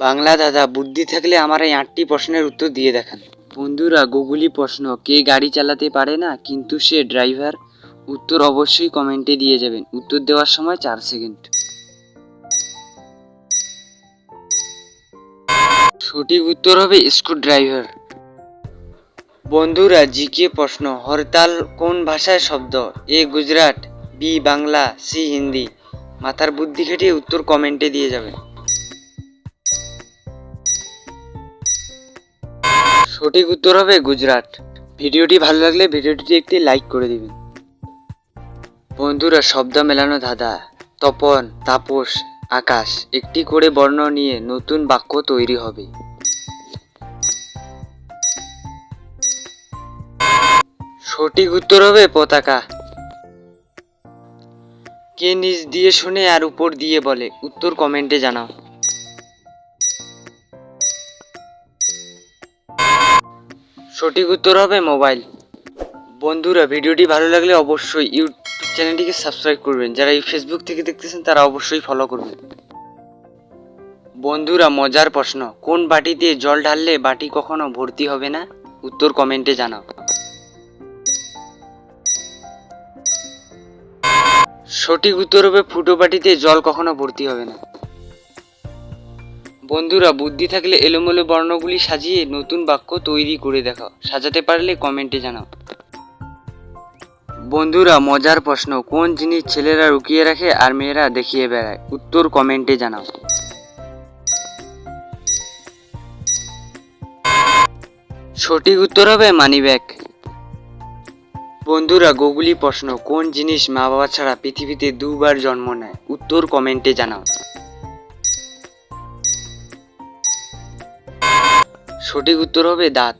বাংলা দাদা বুদ্ধি থাকলে আমার এই আটটি প্রশ্নের উত্তর দিয়ে দেখান। বন্ধুরা গুগলি প্রশ্ন কে গাড়ি চালাতে পারে না কিন্তু সে ড্রাইভার? উত্তর অবশ্যই কমেন্টে দিয়ে যাবেন। উত্তর দেওয়ার সময় চার সেকেন্ড। সঠিক উত্তর হবে স্ক্রু ড্রাইভার বন্ধুরা জিকে প্রশ্ন হরতাল কোন ভাষায় শব্দ? A Gujarat B Bangla C Hindi. মাথার বুদ্ধি খেটিয়ে উত্তর কমেন্টে দিয়ে যাবেন। সঠিক উত্তর হবে গুজরাট। ভিডিওটি ভালো লাগলে ভিডিওটি একটি লাইক করে দিবেন। বন্ধুরা শব্দ মেলানো ধাঁধা, তপন, তাপস, আকাশ, একটি করে বর্ণ নিয়ে নতুন বাক্য তৈরি হবে। সঠিক উত্তর হবে পতাকা। কে নিজ দিয়ে শুনে আর উপর দিয়ে বলে, উত্তর কমেন্টে জানাও। সঠিক উত্তর হবে মোবাইল। বন্ধুরা, ভিডিওটি ভালো লাগলে অবশ্যই ইউটিউব চ্যানেলটিকে সাবস্ক্রাইব করবেন। যারা এই ফেসবুক থেকে দেখতেছেন, তারা অবশ্যই ফলো করবেন। বন্ধুরা, মজার প্রশ্ন, কোন বাটিতে জল ঢাললে বাটি কখনো ভর্তি হবে না? উত্তর কমেন্টে জানাও। সঠিক উত্তর হবে ফুটো বাটিতে জল কখনো ভর্তি হবে না। বন্ধুরা, বুদ্ধি থাকলে এলোমেলো বর্ণগুলি সাজিয়ে নতুন বাক্য তৈরি করে দেখাও। সাজাতে পারলে কমেন্টে জানাও। বন্ধুরা, মজার প্রশ্ন, কোন জিনিস ছেলেরা লুকিয়ে রাখে আর মেয়েরা দেখিয়ে বেড়ায়? উত্তর কমেন্টে জানাও। সঠিক উত্তর হবে মানি ব্যাগ বন্ধুরা, গুগলি প্রশ্ন, কোন জিনিস মা বাবা ছাড়া পৃথিবীতে দুবার জন্ম নেয়? উত্তর কমেন্টে জানাও। সঠিক উত্তর হবে দাঁত।